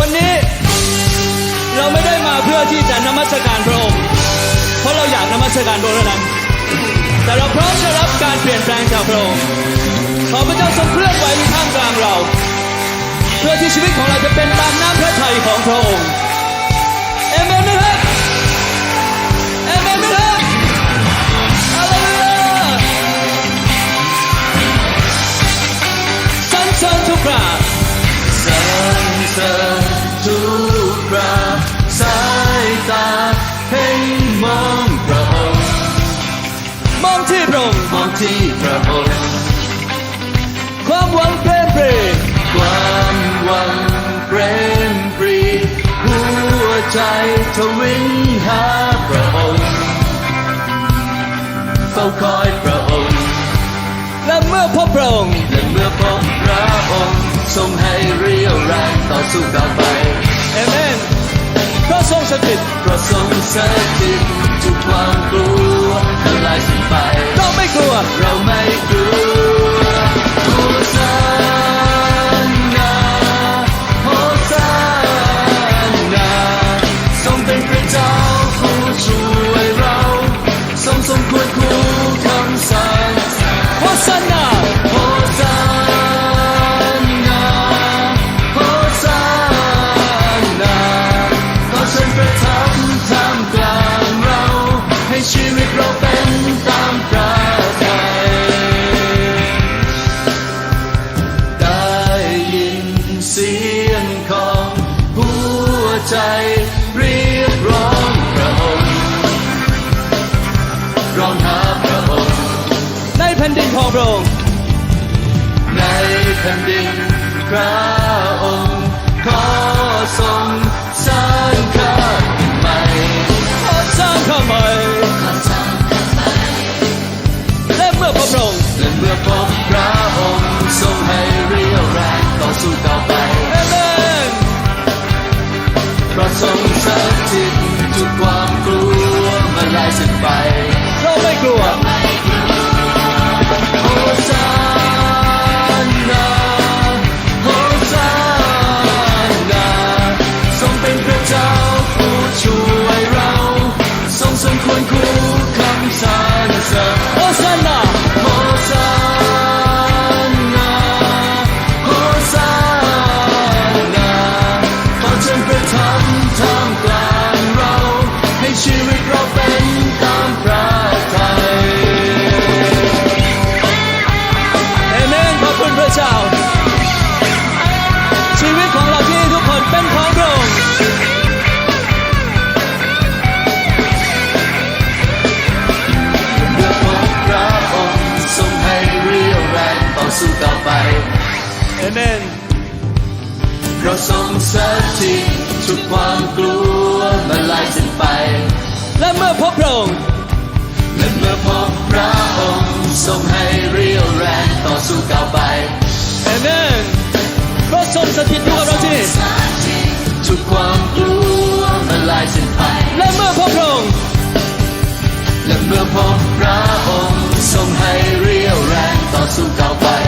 วันนี้เราไม่ได้มาเพื่อที่จะนมัสการพระองค์ เพราะเราอยากนมัสการพระองค์นั้น แต่เราพร้อมจะรับการเปลี่ยนแปลงจากพระองค์ ขอพระเจ้าทรงเคลื่อนไหวในท่ามกลางเรา เพื่อที่ชีวิตของเราจะเป็นตามน้ำพระทัยของพระองค์เอเมน ใจทวินหาพระองค์เฝ้าคอยพระองค์ และเมื่อพบพระองค์และเมื่อพบพระองค์ทรงให้เรียวแรงต่อสู้ต่อไปเอเมนพระทรงสถิตเพราะทรงสถิตทุกความกลัวทลายสิ้นไปเราไม่กลัวเราไม่กลัว ผ่นดินพระองค์ขอทรงสร้างข้าใหม่ขอสร้างข้าใหม่และเมื่อพระองค์และเมื่อพบพระองค์ทรงให้เรียวแรงต่อสู้ต่อไปเอเมนพราะทรงสถิตทุกความกลัวมาลายสิ้นไปเราไม่กลัว สู้ต่อไปเอเมนเพราะทรงสถิตทุกความกลัวมาลายสิ้นไป และเมื่อพบพระองค์และเมื่อพบพระองค์ทรงให้เรียวแรงต่อสู้ต่อไปเอเมนพระทรงสถิตอยู่กับเราที่ทุกความกลัวมาลายสิ้นไป และเมื่อพบพระองค์และเมื่อพบพระองค์ทรงให้ เรี